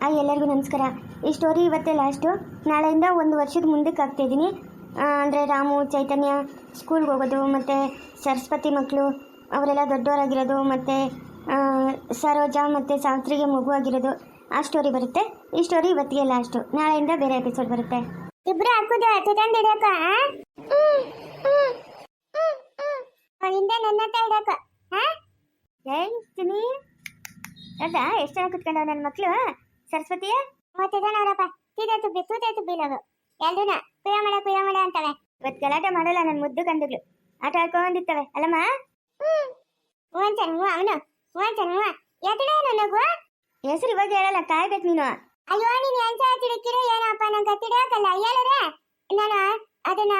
ಆ ಎಲ್ಲರಿಗೂ ನಮಸ್ಕಾರ. ಈ ಸ್ಟೋರಿ ಇವತ್ತೇ ಲಾಸ್ಟು ನಾಳೆಯಿಂದ ಒಂದು ವರ್ಷದ ಮುಂದಕ್ಕೆ ಹಾಕ್ತಿದ್ದೀನಿ ಅಂದರೆ ರಾಮು ಚೈತನ್ಯ ಸ್ಕೂಲ್ಗೆ ಹೋಗೋದು ಮತ್ತು ಸರಸ್ವತಿ ಮಕ್ಕಳು ಅವರೆಲ್ಲ ದೊಡ್ಡವರಾಗಿರೋದು ಮತ್ತು ಸರೋಜ ಮತ್ತು ಸಾವಿತ್ರಿಗೆ ಮಗು ಆಗಿರೋದು. ಆ ಸ್ಟೋರಿ ಬರುತ್ತೆ. ಈ ಸ್ಟೋರಿ ಇವತ್ತಿಗೆ ಲಾಸ್ಟು ನಾಳೆಯಿಂದ ಬೇರೆ ಎಪಿಸೋಡ್ ಬರುತ್ತೆ. ಇಬ್ರು ಹಾಕುದು ಚೇತನ್ ಹಿಡಿಯಕ? ಹಿಂದೆ ನನ್ನ ಹಿಡಕ ಹೇಳ್ತೀನಿ ಅದ ಎಷ್ಟು ಜನ ಕುತ್ಕೊಂಡವ ನನ್ನ ಮಕ್ಳು? ಸರಸ್ವತಿ ಮೂವತ್ತು ತೀದಾಯ್ತು ಬಿ ತೂತಾಯ್ತು ತುಬ್ಬಿ, ತೂತೆ ಕುಯ ಮಾಡ ಕುಯ ಮಾಡ ಅಂತವೆ. ಇವತ್ತು ಗಲಾಟೆ ಮಾಡಲ್ಲ ನನ್ನ ಮುದ್ದು ಕಂದುಗಳು ಆಟ ಆಡ್ಕೊಂಡಿರ್ತವೆ ಅಲ್ಲಮ್ಮ? ಹೂವಂಚನ್ ಹ್ಞೂ ಅವನು ಹೂವಂಚನ್ ಹೂವ. ಎತ್ತಡೇನು ನಗು ಹೆಸರು ಇವಾಗ ಹೇಳಲ್ಲ, ಕಾಯ್ಬೇಕು ನೀನು. ಅಯ್ಯೋ, ನೀನು ಎಂತ ತಿರುಕಿರೋ ಏನಪ್ಪ, ನಂಗೆ ಕತ್ತಿಡಕಲ್ಲ ಹೇಳಿದ್ರೆ ನಾನು ಅದನ್ನ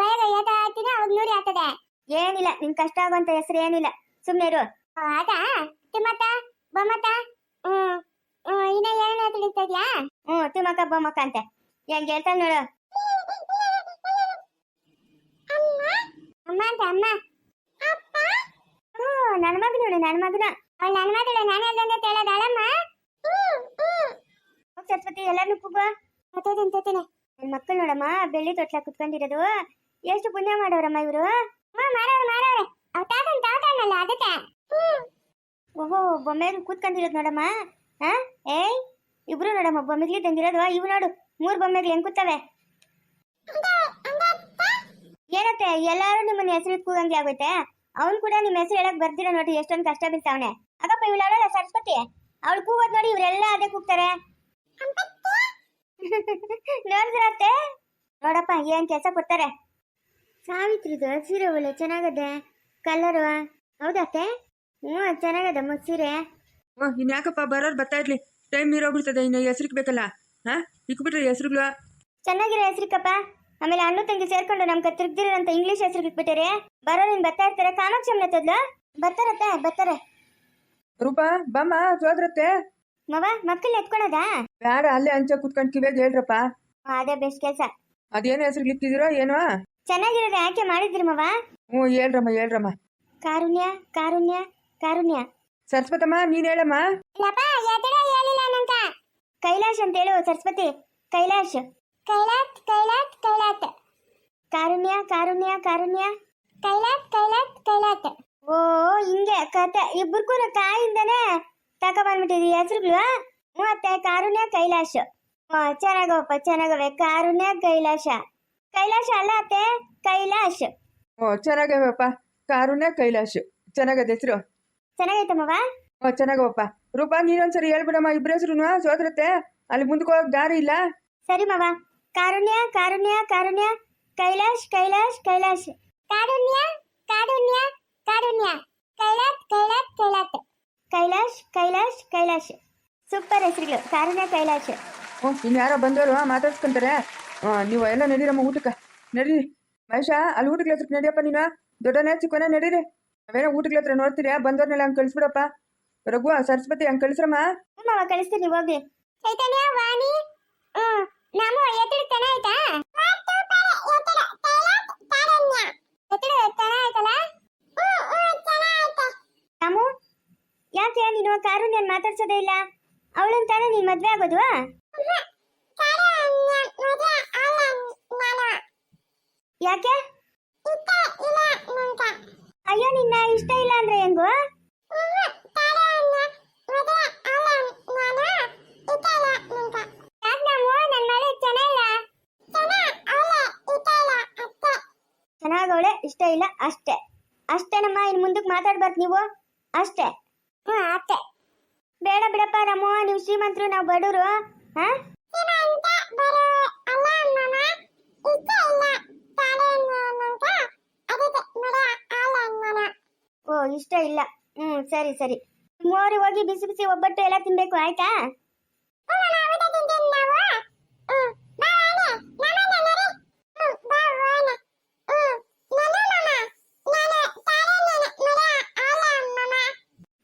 ಬಯಗ ಏತ ಹಾಕ್ತೀನಿ, ಅವಾಗ ನೂರಿ ಆಗ್ತದೆ. ಏನಿಲ್ಲ, ನಿನ್ ಕಷ್ಟ ಆಗುವಂತ ಹೆಸರು ಏನಿಲ್ಲ. ಸುಮ್ಮನೆ ಇರು. ಅದಾ? ತಿಮ್ಮತ್ತ, ಬೊಮ್ಮತ್ತ? ಹ್ಞೂ ಇನ್ನ ಏನ ತಿಳಿತಾ ಇದ್ಯಾ? ಹ್ಮ್ ತಿಮ್ಮಕ್ಕ ಬೊಮ್ಮಕ್ಕ ಅಂತೆ. ಹೆಂಗ್ ಹೇಳ್ತಾಳ ನೋಡು. ಅಮ್ಮ? ಅಂತ ಅಮ್ಮ. ಹ್ಮ್ ನನ್ನ ಮಗ ನೋಡು ನನ್ನ ಮಗನ. ಅವಳು ನನ್ನ ಮಗಳು ನಾನು ಅಲ್ಲಂದ ಹೇಳೋದಾಳಮ್ಮ ಹೋಗ್ ಸರಸ್ವತಿ ಎಲ್ಲಾರು ಕೂಗ. ಮತ್ತೇನು ತೋತೀನಿ. ನನ್ನ ಮಕ್ಕಳು ನೋಡಮ್ಮ ಬೆಳ್ಳಿ ತೊಟ್ಲ ಕುತ್ಕೊಂಡಿರೋದು. ಎಷ್ಟು ಪುಣ್ಯ ಮಾಡೋರಮ್ಮ ಇವರು. ಮಾಡೋರು ಮಾಡೋರೆ. ಅವ್ ತಾತನ್ ತಾತನಲ್ಲ ಅದಕ್ಕೆ. ಓಹೋ ಬೊಮ್ಮೆಗೆ ಕೂತ್ಕೊಂಡಿರೋದು ನೋಡಮ್ಮ. ಹಾ? ಏಯ್, ಇಬ್ರು ನೋಡಮ್ಮ ಬೊಮ್ಮೆಗ್ಲಿ ತಂದಿರೋದು. ಇವು ನೋಡು, ಮೂರು ಬೊಮ್ಮೆಗ್ಲಿ ಹೆಂಗ್ ಕೂತವೆ? ಏನತ್ತೆ, ಎಲ್ಲಾರು ನಿಮ್ಮನ್ನ ಹೆಸರು ಕೂಗಂಗೆ ಆಗುತ್ತೆ? ಅವ್ನು ಕೂಡ ನಿಮ್ಮ ಹೆಸರು ಹೇಳಕ್ ಬರ್ದಿರ ನೋಡಿ, ಎಷ್ಟೊಂದು ಕಷ್ಟ ಬೀಳ್ತಾವನೆ ಅಕ್ಕಪ್ಪ ಇವಳು ಅವಳಲ್ಲ ಸರಸ್ವತಿ? ಅವಳು ಕೂಗೋದ್ ನೋಡಿ ಇವರೆಲ್ಲ ಅದೇ ಕೂಗ್ತಾರೆ. ನೋಡಿದ್ರತ್ತೆ ನೋಡಪ್ಪ, ಏನ್ ಕೆಲಸ ಕೊಡ್ತಾರೆ? ಸಾವಿತ್ರಿದು ಸೀರೆ ಒಳ್ಳೆ ಚೆನ್ನಾಗದೆ ಕಲರು ಹೌದತ್ತೆ ಹ್ಞೂ ಚೆನ್ನಾಗದಮ್ಮ ಸೀರೆ. ಓ ಇನ್ಯಾಕಪ್ಪ ಬರೋರು ಬರ್ತಾ ಇರ್ಲಿ? ಟೈಮ್ ಇರೋಗ್ಬಿಡ್ತದೆ ಇನ್ನು ಹೆಸ್ರಿಗೆ ಬೇಕಲ್ಲ? ಹಾಂ? ಇಕ್ಬಿಟ್ರೆ ಹೆಸ್ರುಗಳು ಚೆನ್ನಾಗಿರೋ ಹೆಸರಿಕಪ್ಪ ಆಮೇಲೆ ಅಣ್ಣ ತಂಗಿ ಸೇರ್ಕೊಂಡು ನಮ್ಗೆ ತಿರ್ಗ್ದಿರಂತ ಇಂಗ್ಲಿಷ್ ಹೆಸರು ಇಟ್ಬಿಟ್ಟಿರಿ. ಬರೋ ನಿನ್ ಬರ್ತಾ ಇರ್ತಾರೆ. ಕಾಮಾಕ್ಷಿ ಅಮ್ಮ ತದ್ಲು? ಬರ್ತಾರತ್ತೆ ಬರ್ತಾರೆ. ರೂಪಾ ಬಮ್ಮ ಸೋದ್ರತ್ತೆ? ಮವ ಮಕ್ಕಳನ್ನ ಎತ್ಕೊಳೋದಾ ಬೇಡ ಅಲ್ಲೇ ಅಂಚೆ ಕುತ್ಕೊಂಡು ಕಿವಿಯಾಗ ಹೇಳ್ರಪ್ಪ. ಅದೇ ಬೆಸ್ಟ್ ಕೆಲಸ. ಅದೇನು ಹೆಸರು ಇಕ್ತಿದ್ದೀರೋ ಏನೋ? ಚೆನ್ನಾಗಿರೋದು ಯಾಕೆ ಮಾಡಿದ್ರಿ ಮವ. ಹ್ಞೂ ಹೇಳ್ರಮ್ಮ ಹೇಳ್ರಮ್ಮ. ಕಾರುಣ್ಯ ಕಾರುಣ್ಯ ಕಾರುಣ್ಯ. ಸರಸ್ವತಮ್ಮ ನೀನ್ ಹೇಳಮ್ಮ. ಕೈಲಾಶ್ ಅಂತ ಹೇಳು ಸರಸ್ವತಿ. ಕೈಲಾಶ್. ಕೈಲಾತ್ ಕೈಲಾತ್ ಕೈಲಾತ್ ಕಾರುಣ್ಯ ಕಾರುಣ್ಯ ಕಾರುಣ್ಯ. ಕೈಲಾತ್ ಕೈಲಾತ್ ಕೈಲಾತ್ ಓ ಹಿಂಗೆ ಕತೆ. ಇಬ್ಬರಿಗೂ ಕಾಯಿಂದನೇ ತಗೊಬಂದ್ಬಿಟ್ಟಿದ್ವಿ ಹೆಸರುಗಳು? ಮತ್ತೆ ಕಾರುಣ್ಯ ಕೈಲಾಶ್. ಚೆನ್ನಾಗವಪ್ಪ ಚೆನ್ನಾಗವೆ. ಕಾರುಣ್ಯ ಕೈಲಾಶ. ಕೈಲಾಶ ಅಲ್ಲ ಅತ್ತೆ? ಕೈಲಾಶ್. ಓ ಚೆನ್ನಾಗವಪ್ಪ ಕಾರುಣ್ಯ ಕೈಲಾಶ್. ಚೆನ್ನಾಗದ ಹೆಸರು. ಚೆನ್ನಾಗೈತಮ್ಮವ ಓ ಚೆನ್ನಾಗವಪ್ಪ. ರೂಪಾ ನೀನೊಂದ್ಸರಿ ಹೇಳ್ಬಿಡಮ್ಮ ಇಬ್ಬರ ಹೆಸರುನು ಸೋದ್ರತ್ತೆ ಅಲ್ಲಿ ಮುಂದಕ್ಕೆ ಹೋಗಕ್ ದಾರಿ ಇಲ್ಲ. ಸರಿ ಮವ. ಕಾರುಣ್ಯ ಕಾರುಣ್ಯ ಕಾರುಣ್ಯ. ಕೈಲಾಶ್ ಕೈಲಾಶ್ ಕೈಲಾಶ್. ಕಾರುಣ್ಯ ಕಾರುಣ್ಯ ಕಾರುಣ್ಯ. ಕೈಲಾತ್ ಕೈಲಾತ್ ಕೈಲಾತ್ ಕೈಲಾಶ್ ಕೈಲಾಶ್ ಕೈಲಾಶ್. ಸೂಪರ್ ಹೆಸರುಗಳು. ಕಾರುಣ್ಯ ಕೈಲಾಶ್. ಹ್ಞೂ ಇನ್ನು ಯಾರೋ ಬಂದವರು ಮಾತಾಡ್ಸ್ಕೊಂತಾರೆ. ಹಾಂ ನೀವು ಎಲ್ಲ ನಡೀರಮ್ಮ ಊಟಕ್ಕೆ. ನಡೀರಿ. ಮಹೇಶ ಅಲ್ಲಿ ಊಟಕ್ಕೆ ಹೆಸರು ನಡಿಯಪ್ಪ ನೀನು. ದೊಡ್ಡನೇ ಚಿಕ್ಕನೇ ನಡೀರಿ. ನಾವೇನೋ ಊಟಕ್ಕೆ ಹತ್ರ ನೋಡ್ತೀರಾ? ಬಂದವ್ರನ್ನೆಲ್ಲ ಹಂಗೆ ಕಳಿಸ್ಬಿಡಪ್ಪ. ರಘು ಸರಸ್ವತಿ ಹಂಗೆ ಕಳಿಸ್ರಮ್ಮ. ಹ್ಞೂ ಮವ ಕಳಿಸ್ತೀನಿ ಹೋಗಿ. ಚೈತನ್ಯ, ವಾಣಿ ಹ್ಞೂ ನಾವು ಎತ್ತಡ ತನ ಆಯ್ತಾ? ರಾಮು, ಯಾಕೆ ನೀನು ಕಾರು ನಾನು ಮಾತಾಡ್ಸೋದೇ ಇಲ್ಲ? ಅವಳನ್ ತಾನೇ ನೀನ್ ಮದ್ವೆ ಆಗೋದು? ಯಾಕೆ? ಅಯ್ಯೋ, ನಿನ್ನ ಇಷ್ಟ ಇಲ್ಲ ಅಂದ್ರೆ ಹೆಂಗು. ಚೆನ್ನಾಗವಳೆ ಇಷ್ಟ ಇಲ್ಲ, ಅಷ್ಟೇ. ಅಷ್ಟೇನಮ್ಮ ಇನ್ ಮುಂದಕ್ಕೆ ಮಾತಾಡ್ಬಾರ್ದು ನೀವು. ಅಷ್ಟೇ. ಹ್ಞೂ ಅಷ್ಟೇ ಬೇಡ ಬಿಡಪ್ಪ ನಮ್ಮ ನೀವು ಶ್ರೀಮಂತರು, ನಾವು ಬಡವರು, ಹಾ? ಇಷ್ಟ ಇಲ್ಲ. ಹ್ಮ್, ಸರಿ ಸರಿ. ಮೂವರು ಹೋಗಿ ಬಿಸಿ ಬಿಸಿ ಒಬ್ಬಟ್ಟು ಎಲ್ಲ ತಿನ್ಬೇಕು, ಆಯ್ತಾ?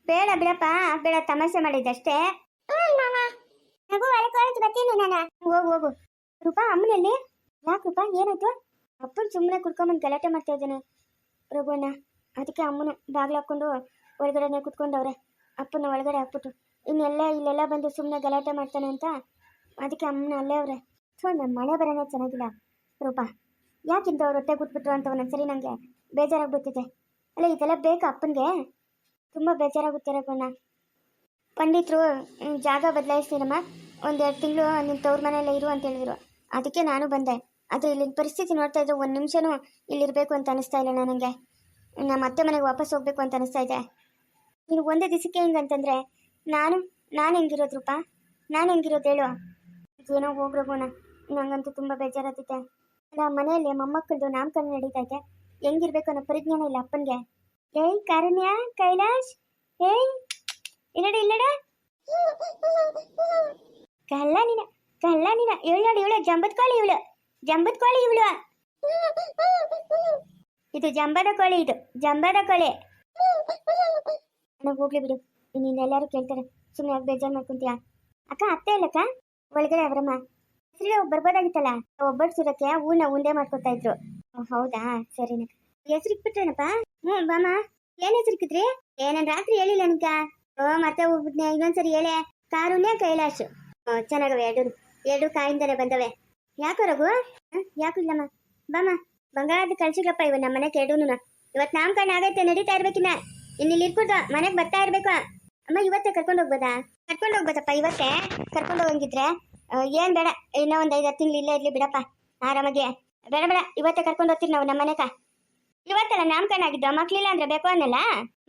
ಬೇಡ ಬಿಡಪ್ಪ, ಬೇಡ, ತಮಾಷೆ ಮಾಡಿದ್ದಷ್ಟೇ. ಬರ್ತೀನಿ ನಾನು. ಹೋಗು ಹೋಗು. ರೂಪಾ, ಅಮ್ಮನಲ್ಲಿ? ಯಾಕೆ ರೂಪಾ ಏನಾಯ್ತು? ಅಪ್ಪನ ಸುಮ್ಮನೆ ಕುಡ್ಕೊಂಬಂದು ಗಲಾಟೆ ಮಾಡ್ತಾ ಇದ್ದಾನೆ. ರಘುವಣ್ಣ ಅದಕ್ಕೆ ಅಮ್ಮನ ಬಾಗಿಲು ಹಾಕೊಂಡು ಒಳಗಡೆನೆ ಕುತ್ಕೊಂಡವ್ರೆ. ಅಪ್ಪನ ಒಳಗಡೆ ಹಾಕ್ಬಿಟ್ಟು, ಇನ್ನೆಲ್ಲ ಇಲ್ಲೆಲ್ಲ ಬಂದು ಸುಮ್ಮನೆ ಗಲಾಟೆ ಮಾಡ್ತಾನೆ ಅಂತ? ಅದಕ್ಕೆ ಅಮ್ಮನ ಅಲ್ಲೇ ಅವ್ರೆ ಸೊ ಮನೆ ಬರೋನೇ ಚೆನ್ನಾಗಿಲ್ಲ. ರೂಪ ಯಾಕಿಂತ ಅವ್ರು ಹೊಟ್ಟೆ ಕೂತ್ಬಿಟ್ರು ಅಂತ ಒಂದೊಂದ್ಸರಿ ನನಗೆ ಬೇಜಾರಾಗ್ಬಿಟ್ಟಿದೆ. ಅಲ್ಲ ಇದೆಲ್ಲ ಬೇಕಾ ಅಪ್ಪನಿಗೆ? ತುಂಬ ಬೇಜಾರಾಗುತ್ತೆ ರಘುಣ್ಣ ಪಂಡಿತರು ಜಾಗ ಬದಲಾಯಿಸ್ತೀನಮ್ಮ. ಒಂದೆರಡು ತಿಂಗಳು ನಿನ್ನ ತವ್ರ ಮನೆಯಲ್ಲೇ ಇರು ಅಂತ ಹೇಳಿದ್ರು. ಅದಕ್ಕೆ ನಾನು ಬಂದೆ. ಆದರೆ ಇಲ್ಲಿನ ಪರಿಸ್ಥಿತಿ ನೋಡ್ತಾ ಇದ್ರೆ ಒಂದು ನಿಮಿಷನೂ ಇಲ್ಲಿರಬೇಕು ಅಂತ ಅನಿಸ್ತಾ ಇಲ್ಲ ನನಗೆ. ನಮ್ಮ ಅತ್ತೆ ಮನೆಗೆ ವಾಪಸ್ ಹೋಗ್ಬೇಕು ಅಂತ ಅನಿಸ್ತಾ ಇದೆ. ನೀನು ಒಂದೇ ದಿವಸಕ್ಕೆ ಹೆಂಗಂತಂದ್ರೆ ನಾನು ನಾನು ಹೆಂಗಿರೋದು ನಾನು ಹೆಂಗಿರೋದು ಹೇಳು. ಏನೋ ಹೋಗ್ರಗೋಣ ನಂಗಂತೂ ತುಂಬ ಬೇಜಾರಾಗ್ತೈತೆ ಅಲ್ಲ ಮನೆಯಲ್ಲಿ ಮೊಮ್ಮಕ್ಕಳದು ನಾಮಕರಣ ನಡೀತೈತೆ ಹೆಂಗಿರ್ಬೇಕು ಅನ್ನೋ ಪರಿಜ್ಞಾನ ಇಲ್ಲ ಅಪ್ಪನಿಗೆ. ಏಯ್, ಕಾರಣ್ಯ, ಕೈಲಾಶ್! ಏಯ್! ಇಲ್ಲಡ ಇಲ್ಲಡ ಕಲ್ಲ ನೀನ ಕಲ್ಲ ನೀನ. ಇವಳು ನೋಡಿ, ಇವಳು ಜಂಬದ ಕಾಳಿ ಇವಳು. ಜಂಬದ ಕಾಳಿ ಇವಳು. ಇದು ಜಂಬದ ಕೋಳಿ ಇದು, ಜಂಬದ ಕೋಳಿ. ನನಗೆ ಹೋಗ್ಲಿ ಬಿಡು. ಇನ್ನೆಲ್ಲರೂ ಕೇಳ್ತಾರೆ. ಸುಮ್ಮನೆ ಯಾಕೆ ಬೇಜಾರು ಮಾಡ್ಕೊಂತೀಯ? ಅಕ್ಕ, ಅತ್ತೆ ಇಲ್ಲಕ್ಕ ಒಳಗಡೆ ಅವರಮ್ಮ. ಹೆಸರಿಗೆ ಬರ್ಬೋದಾಗಿತ್ತಲ್ಲ? ಒಬ್ಬಡ್ಸಿರಕ್ಕೆ ಹೂನ ಉಂಡೆ ಮಾಡ್ಕೊತಾ ಇದ್ರು. ಹೌದಾ? ಸರಿನ. ಹೆಸರು ಇಟ್ಬಿಟ್ರೇನಪ್ಪ? ಹ್ಞೂ ಬಾಮ ಏನ್ ಹೆಸರಿಕಿದ್ರಿ ಏನನ್ ರಾತ್ರಿ ಹೇಳಿಲ್ಲ ನಿಂಕ ಓ, ಮತ್ತೆ ಹೋಗ್ಬಿಟ್ನೆ ಇನ್ನೊಂದ್ಸರಿ ಹೇಳೆ. ಕಾರುನೇ ಕೈಲಾಶ್. ಚೆನ್ನಾಗವೆ, ಎರಡು ಎರಡು ಕಾಯಿಂದಲೇ ಬಂದವೆ. ಯಾಕೋ ರಘು? ಯಾಕೂ ಇಲ್ಲಮ್ಮ. ಬಾಮ ಬಂಗಾರದ ಕಳ್ಸಿಗ್ಲಪ್ಪ ಇವ ನಮ್ಮ ಮನೆ ಎರಡೂನು ಇವತ್ತು ನಾಮಕರಣ ಆಗೈತೆ, ನಡೀತಾ ಇರ್ಬೇಕಿನ್ನ ಇಲ್ಲಿ ಮನೆಗ್ ಮನೆಗೆ ಬರ್ತಾ ಇರ್ಬೇಕು. ಅಮ್ಮ, ಇವತ್ತೇ ಕರ್ಕೊಂಡು ಹೋಗ್ಬೋದಾ? ಕರ್ಕೊಂಡು ಹೋಗ್ಬೋದಪ್ಪ, ಇವತ್ತೇ ಕರ್ಕೊಂಡು ಹೋಗಂಗಿದ್ರೆ ಏನ್ ಬೇಡ, ಇನ್ನೂ ಒಂದ್ ಐದು ತಿಂಗಳು ಇಲ್ಲೇ ಇರ್ಲಿ ಬಿಡಪ್ಪ, ಆರಾಮಾಗಿ. ಬೇಡ ಬೇಡ, ಇವತ್ತೇ ಕರ್ಕೊಂಡು ಹೋಗ್ತೀರಿ ನಾವು ನಮ್ಮ ಮನೆಕ. ಇವತ್ತಲ್ಲ ನಾಮಕರಣ ಆಗಿದ್ದು, ಮಕ್ಳಿಲ್ಲ ಅಂದ್ರೆ ಬೇಕು ಅನ್ನಲ್ಲ?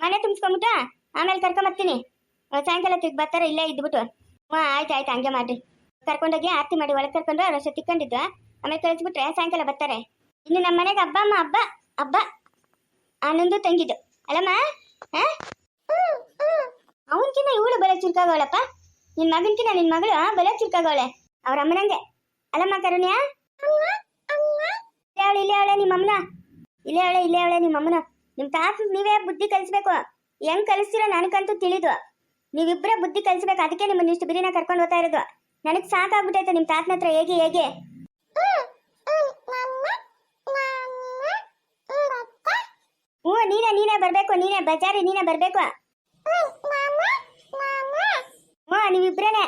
ಮನೆ ತುಂಬಿಸ್ಕೊಂಬಿಟ್ಟು ಆಮೇಲೆ ಕರ್ಕೊಂಬರ್ತೀನಿ ಸಾಯಂಕಾಲ ತಿರ್ಗಿ ಬರ್ತಾರೆ, ಇಲ್ಲೇ ಇದ್ಬಿಟ್ಟು. ಹ್ಞೂ ಆಯ್ತು ಆಯ್ತು, ಹಂಗೆ ಮಾಡ್ರಿ. ಕರ್ಕೊಂಡೋಗಿ ಆರತಿ ಮಾಡಿ ಒಳಗೆ ಕರ್ಕೊಂಡು ರಸ ತಿಕ್ಕೊಂಡಿದ್ದು, ಆಮೇಲೆ ಕಳಿಸ್ಬಿಟ್ರೆ ಸಾಯಂಕಾಲ ಬರ್ತಾರೆ. ಇನ್ನು ನಮ್ಮ ಮನೆಗೆ ಹಬ್ಬ ಅಮ್ಮ, ಹಬ್ಬ ಹಬ್ಬ. ಆನಂದು ತಂಗಿದ್ದು ಅಲ್ಲಮ್ಮ ಅವನಕಿನ್ನ ಇವಳು ಬಲೆ ಚುರುಕಾಗವಳಪ್ಪ ನಿನ್ ಮಗನ್ಕಿನ್ನ ನಿನ್ ಮಗಳು ಬಲ ಚುರುಕಾಗವಳೆ ಅವ್ರ ಅಮ್ಮನಂಗೆ ಅಲ್ಲಮ್ಮ ಕರುಣ್ಯ? ಇಲ್ಲೇ ಅವಳೆ ಇಲ್ಲೇ ಅವಳೆ ನಿಮ್ಮ ಅಮ್ಮನ. ಇಲ್ಲೇ ಅವಳೆ ಇಲ್ಲೇ ಅವಳೆ ನಿಮ್ಮ ಅಮ್ಮನ. ನಿಮ್ ತಾತ, ನೀವೇ ಬುದ್ಧಿ ಕಲಿಸ್ಬೇಕು. ಹೆಂಗ್ ಕಲಿಸ್ತೀರ ನನಗಂತೂ ತಿಳಿದು. ನೀವಿಬ್ಬರೇ ಬುದ್ಧಿ ಕಲಿಸ್ಬೇಕು. ಅದಕ್ಕೆ ನಿಮ್ಮನ್ನ ಇಷ್ಟು ಬಿರಿನ ಕರ್ಕೊಂಡು ಹೋಗ್ತಾ ಇರೋದು. ನನಗೆ ಸಾಕಾಗ್ಬಿಟ್ಟೈತೆ ನಿಮ್ ತಾತನ ಹತ್ರ ಹೇಗೆ ಹೇಗೆ ಹ್ಞೂ ನೀನೇ ನೀನೇ ಬರಬೇಕು, ನೀನೇ, ಬಜಾರಿ ನೀನೇ ಬರ್ಬೇಕು. ಹ್ಞೂ ನೀವಿಬ್ರೇನೆ.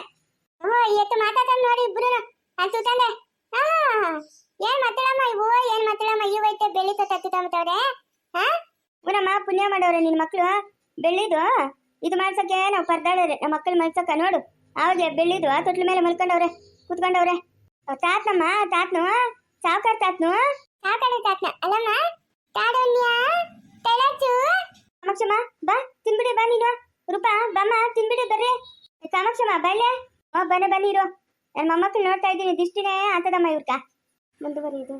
ಹ್ಞೂ ಇವತ್ತು ಮಾತಾಡ್ತಾನೆ ನೋಡಿ ಇಬ್ರು ಅಂತೂ ತಾನೆ ಏನ್ ಮಾತಾಡಮ್ಮ ಇವು, ಏನ್ ಮಾತಾಡಮ್ಮ ಇವು ಐತೆ ಬೆಳ್ಳಿ ಮತ್ತವ್ರೆ ಹಾ? ಊರಮ್ಮ ಪುಣ್ಯ ಮಾಡೋರೆ ನಿನ್ ಮಕ್ಳು. ಬೆಳ್ಳಿದು? ಇದು ಮಾಡ್ಸಕ್ಕೆ ನಾವು ಪರ್ದಾಡವ್ರೆ ನಮ್ಮ ಮಕ್ಕಳು ಮಲ್ಸಕ್ಕ ನೋಡು. ಅವಾಗೆ ಬೆಳ್ಳಿದು ತೊಟ್ಲ ಮೇಲೆ ಮಲ್ಕೊಂಡವ್ರೆ, ಕುತ್ಕೊಂಡವ್ರೆ. ತಾತ್ನಮ್ಮ, ತಾತ್ನು? ಸಾವುಕಾರ ತಾತ್ನು? ಸಾವುಕಾರ ತಾತ್ನ. ಅಲ್ಲಮ್ಮ ತಾಡೋನ್ಯ ತಳಚು ಕಾಮಾಕ್ಷಮ್ಮ ಬಾ ತಿನ್ಬಿಡಿ ಬಾ ನೀನು ರೂಪಾ ಬಮ್ಮ ತಿನ್ಬಿಡಿ ಬರ್ರಿ ಕಾಮಾಕ್ಷಮ್ಮ ಬಳ್ಳೆ ಬನ್ನಿ ಬನ್ನಿ ಇರು. ನನ್ನ ಮೊಮ್ಮಕ್ಕಳು ನೋಡ್ತಾ ಇದ್ದೀನಿ ದಿಷ್ಟಿನೇ ಆತದಮ್ಮ ಇವ್ರಕ. ಮುಂದುವರಿಯುದು